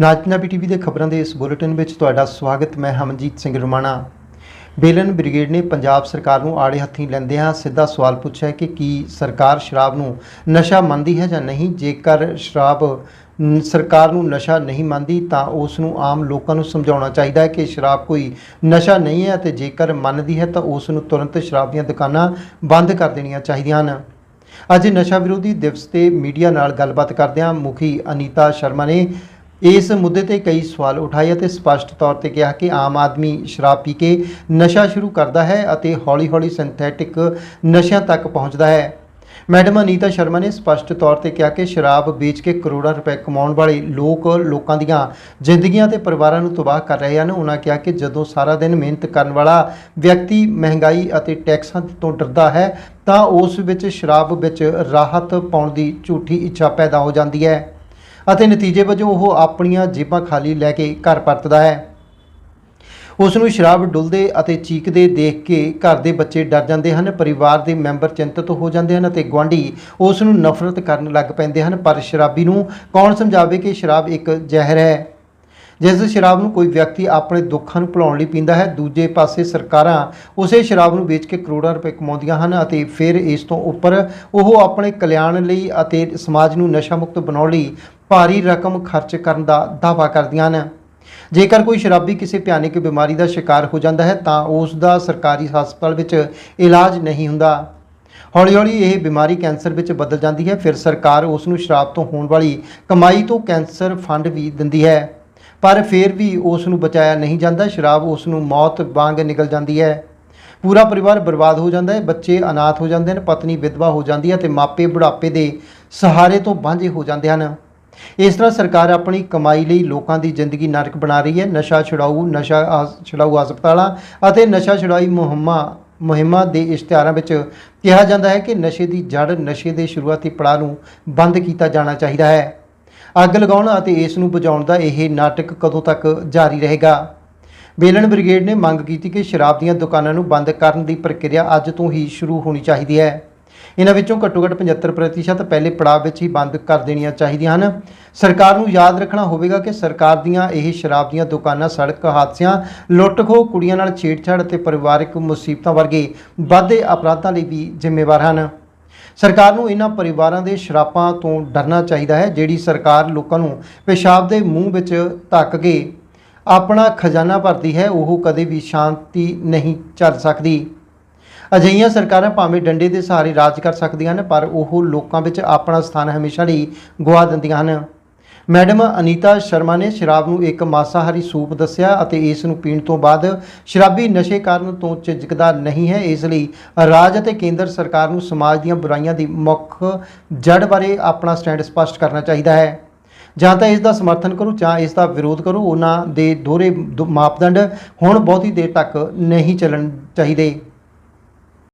ਨਾਜ Punjabi TV ਦੇ ਖਬਰਾਂ ਦੇ ਇਸ ਬੁਲੇਟਿਨ ਵਿੱਚ ਤੁਹਾਡਾ ਸਵਾਗਤ, ਮੈਂ ਹਮਨਜੀਤ ਸਿੰਘ ਰੁਮਾਣਾ। ਬੇਲਨ ਬ੍ਰਿਗੇਡ ਨੇ ਪੰਜਾਬ ਸਰਕਾਰ ਨੂੰ ਆੜੇ ਹੱਥੀਂ ਲੈਂਦਿਆਂ ਸਿੱਧਾ ਸਵਾਲ ਪੁੱਛਿਆ ਕਿ ਕੀ ਸਰਕਾਰ ਸ਼ਰਾਬ ਨੂੰ ਨਸ਼ਾ ਮੰਨਦੀ ਹੈ ਜਾਂ ਨਹੀਂ? ਜੇਕਰ ਸ਼ਰਾਬ ਸਰਕਾਰ ਨੂੰ ਨਸ਼ਾ ਨਹੀਂ ਮੰਨਦੀ, ਤਾਂ ਉਸ ਨੂੰ ਆਮ ਲੋਕਾਂ ਨੂੰ ਸਮਝਾਉਣਾ ਚਾਹੀਦਾ ਹੈ ਕਿ ਸ਼ਰਾਬ ਕੋਈ ਨਸ਼ਾ ਨਹੀਂ ਹੈ ਅਤੇ ਜੇਕਰ ਮੰਨਦੀ ਹੈ, ਤਾਂ ਉਸ ਨੂੰ ਤੁਰੰਤ ਸ਼ਰਾਬ ਦੀਆਂ ਦੁਕਾਨਾਂ ਬੰਦ ਕਰ ਦੇਣੀਆਂ ਚਾਹੀਦੀਆਂ ਹਨ। ਅੱਜ ਨਸ਼ਾ ਵਿਰੋਧੀ ਦਿਵਸ ਤੇ ਮੀਡੀਆ ਨਾਲ ਗੱਲਬਾਤ ਕਰਦਿਆਂ ਮੁਖੀ ਅਨੀਤਾ ਸ਼ਰਮਾ ਨੇ ਇਸ ਮੁੱਦੇ ਤੇ ਕਈ ਸਵਾਲ ਉਠਾਏ ਅਤੇ ਸਪਸ਼ਟ ਤੌਰ ਤੇ ਕਿਹਾ ਕਿ ਆਮ ਆਦਮੀ ਸ਼ਰਾਬ ਪੀ ਕੇ ਨਸ਼ਾ ਸ਼ੁਰੂ ਕਰਦਾ ਹੈ ਅਤੇ ਹੌਲੀ-ਹੌਲੀ ਸਿੰਥੈਟਿਕ ਨਸ਼ਿਆਂ ਤੱਕ ਪਹੁੰਚਦਾ ਹੈ। ਮੈਡਮ ਅਨੀਤਾ ਸ਼ਰਮਾ ਨੇ ਸਪਸ਼ਟ ਤੌਰ ਤੇ ਕਿਹਾ ਕਿ ਸ਼ਰਾਬ ਵੇਚ ਕੇ ਕਰੋੜਾਂ ਰੁਪਏ ਕਮਾਉਣ ਵਾਲੇ ਲੋਕ ਲੋਕਾਂ ਦੀਆਂ ਜ਼ਿੰਦਗੀਆਂ ਤੇ ਪਰਿਵਾਰਾਂ ਨੂੰ ਤਬਾਹ ਕਰ ਰਹੇ ਹਨ। ਉਹਨਾਂ ਕਿਹਾ ਕਿ ਜਦੋਂ ਸਾਰਾ ਦਿਨ ਮਿਹਨਤ ਕਰਨ ਵਾਲਾ ਵਿਅਕਤੀ ਮਹਿੰਗਾਈ ਅਤੇ ਟੈਕਸਾਂ ਤੋਂ ਡਰਦਾ ਹੈ, ਤਾਂ ਉਸ ਵਿੱਚ ਸ਼ਰਾਬ ਵਿੱਚ ਰਾਹਤ ਪਾਉਣ ਦੀ ਝੂਠੀ ਇੱਛਾ ਪੈਦਾ ਹੋ ਜਾਂਦੀ ਹੈ। ਅਤੇ ਨਤੀਜੇ ਵਜੋਂ ਉਹ ਆਪਣੀਆਂ ਜੇਬਾਂ ਖਾਲੀ ਲੈ ਕੇ ਘਰ ਪਰਤਦਾ ਹੈ। ਉਸ ਨੂੰ ਸ਼ਰਾਬ ਡੁੱਲਦੇ ਅਤੇ ਚੀਕਦੇ ਦੇਖ ਕੇ ਘਰ ਦੇ ਬੱਚੇ ਡਰ ਜਾਂਦੇ ਹਨ। ਪਰਿਵਾਰ ਦੇ ਮੈਂਬਰ ਚਿੰਤਤ ਹੋ ਜਾਂਦੇ ਹਨ ਅਤੇ ਗੁਆਂਢੀ ਉਸ ਨੂੰ ਨਫ਼ਰਤ ਕਰਨ ਲੱਗ ਪੈਂਦੇ ਹਨ। ਪਰ ਸ਼ਰਾਬੀ ਨੂੰ ਕੌਣ ਸਮਝਾਵੇ ਕਿ ਸ਼ਰਾਬ ਇੱਕ ਜ਼ਹਿਰ ਹੈ? ਜਿਸ ਸ਼ਰਾਬ ਨੂੰ ਕੋਈ ਵਿਅਕਤੀ ਆਪਣੇ ਦੁੱਖਾਂ ਨੂੰ ਭੁਲਾਉਣ ਲਈ ਪੀਂਦਾ ਹੈ, ਦੂਜੇ ਪਾਸੇ ਸਰਕਾਰਾਂ ਉਸੇ ਸ਼ਰਾਬ ਨੂੰ ਵੇਚ ਕੇ ਕਰੋੜਾਂ ਰੁਪਏ ਕਮਾਉਂਦੀਆਂ ਹਨ ਅਤੇ ਫਿਰ ਇਸ ਤੋਂ ਉੱਪਰ ਉਹ ਆਪਣੇ ਕਲਿਆਣ ਲਈ ਅਤੇ ਸਮਾਜ ਨੂੰ ਨਸ਼ਾ ਮੁਕਤ ਬਣਾਉਣ ਲਈ ਭਾਰੀ ਰਕਮ ਖਰਚ ਕਰਨ ਦਾ ਦਾਅਵਾ ਕਰਦੀਆਂ ਹਨ। ਜੇਕਰ ਕੋਈ ਸ਼ਰਾਬੀ ਕਿਸੇ ਭਿਆਨਕ ਬਿਮਾਰੀ ਦਾ ਸ਼ਿਕਾਰ ਹੋ ਜਾਂਦਾ ਹੈ, ਤਾਂ ਉਸ ਦਾ ਸਰਕਾਰੀ ਹਸਪਤਾਲ ਵਿੱਚ ਇਲਾਜ ਨਹੀਂ ਹੁੰਦਾ। ਹੌਲੀ-ਹੌਲੀ ਇਹ ਬਿਮਾਰੀ ਕੈਂਸਰ ਵਿੱਚ ਬਦਲ ਜਾਂਦੀ ਹੈ, ਫਿਰ ਸਰਕਾਰ ਉਸ ਨੂੰ ਸ਼ਰਾਬ ਤੋਂ ਹੋਣ ਵਾਲੀ ਕਮਾਈ ਤੋਂ ਕੈਂਸਰ ਫੰਡ ਵੀ ਦਿੰਦੀ ਹੈ। ਪਰ ਫਿਰ ਵੀ ਉਸ ਨੂੰ ਬਚਾਇਆ ਨਹੀਂ ਜਾਂਦਾ। ਸ਼ਰਾਬ ਉਸ ਨੂੰ ਮੌਤ ਵਾਂਗ ਨਿਕਲ ਜਾਂਦੀ ਹੈ। ਪੂਰਾ ਪਰਿਵਾਰ ਬਰਬਾਦ ਹੋ ਜਾਂਦਾ ਹੈ। ਬੱਚੇ ਅਨਾਥ ਹੋ ਜਾਂਦੇ ਹਨ, ਪਤਨੀ ਵਿਧਵਾ ਹੋ ਜਾਂਦੀ ਹੈ ਤੇ ਮਾਪੇ ਬੁਢਾਪੇ ਦੇ ਸਹਾਰੇ ਤੋਂ ਵਾਂਝੇ ਹੋ ਜਾਂਦੇ ਹਨ। ਇਸ ਤਰ੍ਹਾਂ ਸਰਕਾਰ ਆਪਣੀ ਕਮਾਈ ਲਈ ਲੋਕਾਂ ਦੀ ਜ਼ਿੰਦਗੀ ਨਰਕ ਬਣਾ ਰਹੀ ਹੈ। ਨਸ਼ਾ ਛੁਡਾਊ ਨਸ਼ਾ ਛੁਡਾਊ ਹਸਪਤਾਲਾਂ ਅਤੇ ਨਸ਼ਾ ਛੁਡਾਈ ਮੁਹਿੰਮਾਂ ਮੁਹਿੰਮਾਂ ਦੇ ਇਸ਼ਤਿਹਾਰਾਂ ਵਿੱਚ ਕਿਹਾ ਜਾਂਦਾ ਹੈ ਕਿ ਨਸ਼ੇ ਦੀ ਜੜ ਨਸ਼ੇ ਦੇ ਸ਼ੁਰੂਆਤੀ ਪੜਾਅ ਨੂੰ ਬੰਦ ਕੀਤਾ ਜਾਣਾ ਚਾਹੀਦਾ ਹੈ। ਅੱਗ ਲਗਾਉਣ ਅਤੇ ਇਸ ਨੂੰ ਬੁਝਾਉਣ ਦਾ ਇਹ ਨਾਟਕ ਕਦੋਂ ਤੱਕ ਜਾਰੀ ਰਹੇਗਾ? ਬੇਲਨ ਬ੍ਰਿਗੇਡ ਨੇ ਮੰਗ ਕੀਤੀ ਕਿ ਸ਼ਰਾਬ ਦੀਆਂ ਦੁਕਾਨਾਂ ਨੂੰ ਬੰਦ ਕਰਨ ਦੀ ਪ੍ਰਕਿਰਿਆ ਅੱਜ ਤੋਂ ਹੀ ਸ਼ੁਰੂ ਹੋਣੀ ਚਾਹੀਦੀ ਹੈ। ਇਹਨਾਂ ਵਿੱਚੋਂ ਘੱਟੋ-ਘੱਟ 75% ਪਹਿਲੇ ਪੜਾਅ ਵਿੱਚ ਹੀ ਬੰਦ ਕਰ ਦੇਣੀਆਂ ਚਾਹੀਦੀਆਂ ਹਨ। ਸਰਕਾਰ ਨੂੰ ਯਾਦ ਰੱਖਣਾ ਹੋਵੇਗਾ ਕਿ ਸਰਕਾਰ ਦੀਆਂ ਇਹ ਸ਼ਰਾਬ ਦੀਆਂ ਦੁਕਾਨਾਂ, ਸੜਕ ਹਾਦਸਿਆਂ, ਲੁੱਟ-ਖੋਹ, ਕੁੜੀਆਂ ਨਾਲ ਛੇੜਛਾੜ ਅਤੇ ਪਰਿਵਾਰਕ ਮੁਸੀਬਤਾਂ ਵਰਗੇ ਵਾਧੇ ਅਪਰਾਧਾਂ ਲਈ ਵੀ ਜ਼ਿੰਮੇਵਾਰ ਹਨ। ਸਰਕਾਰ ਨੂੰ ਇਹਨਾਂ ਪਰਿਵਾਰਾਂ ਦੇ ਸ਼ਰਾਪਾਂ ਤੋਂ ਡਰਨਾ ਚਾਹੀਦਾ ਹੈ, ਜਿਹੜੀ ਸਰਕਾਰ ਲੋਕਾਂ ਨੂੰ ਪਿਸ਼ਾਬ ਦੇ ਮੂੰਹ ਵਿੱਚ ਧੱਕ ਕੇ ਆਪਣਾ ਖਜ਼ਾਨਾ ਭਰਦੀ ਹੈ, ਉਹ ਕਦੇ ਵੀ ਸ਼ਾਂਤੀ ਨਹੀਂ ਚੱਲ ਸਕਦੀ। ਅਜਿਹੀਆਂ ਸਰਕਾਰਾਂ ਭਾਵੇਂ ਡੰਡੇ ਦੇ ਸਹਾਰੇ ਰਾਜ ਕਰ ਸਕਦੀਆਂ ਹਨ, ਪਰ ਉਹ ਲੋਕਾਂ ਵਿੱਚ ਆਪਣਾ ਸਥਾਨ ਹਮੇਸ਼ਾ ਲਈ ਗਵਾ ਦਿੰਦੀਆਂ ਹਨ। ਮੈਡਮ ਅਨੀਤਾ ਸ਼ਰਮਾ ਨੇ ਸ਼ਰਾਬ ਨੂੰ ਇੱਕ ਮਾਸਾਹਾਰੀ ਸੂਪ ਦੱਸਿਆ ਅਤੇ ਇਸ ਨੂੰ ਪੀਣ ਤੋਂ ਬਾਅਦ ਸ਼ਰਾਬੀ ਨਸ਼ੇ ਕਾਰਨ ਤੋਂ ਝਿਜਕਦਾ ਨਹੀਂ ਹੈ। ਇਸ ਲਈ ਰਾਜ ਅਤੇ ਕੇਂਦਰ ਸਰਕਾਰ ਨੂੰ ਸਮਾਜ ਦੀਆਂ ਬੁਰਾਈਆਂ ਦੀ ਮੁੱਖ ਜੜ ਬਾਰੇ ਆਪਣਾ ਸਟੈਂਡ ਸਪਸ਼ਟ ਕਰਨਾ ਚਾਹੀਦਾ ਹੈ। ਜਾਂ ਤਾਂ ਇਸ ਦਾ ਸਮਰਥਨ ਕਰੋ ਜਾਂ ਇਸ ਦਾ ਵਿਰੋਧ ਕਰੋ। ਉਹਨਾਂ ਦੇ ਦੋਹਰੇ ਦੁ- ਮਾਪਦੰਡ ਹੁਣ ਬਹੁਤੀ ਦੇਰ ਤੱਕ ਨਹੀਂ ਚੱਲਣ ਚਾਹੀਦੇ।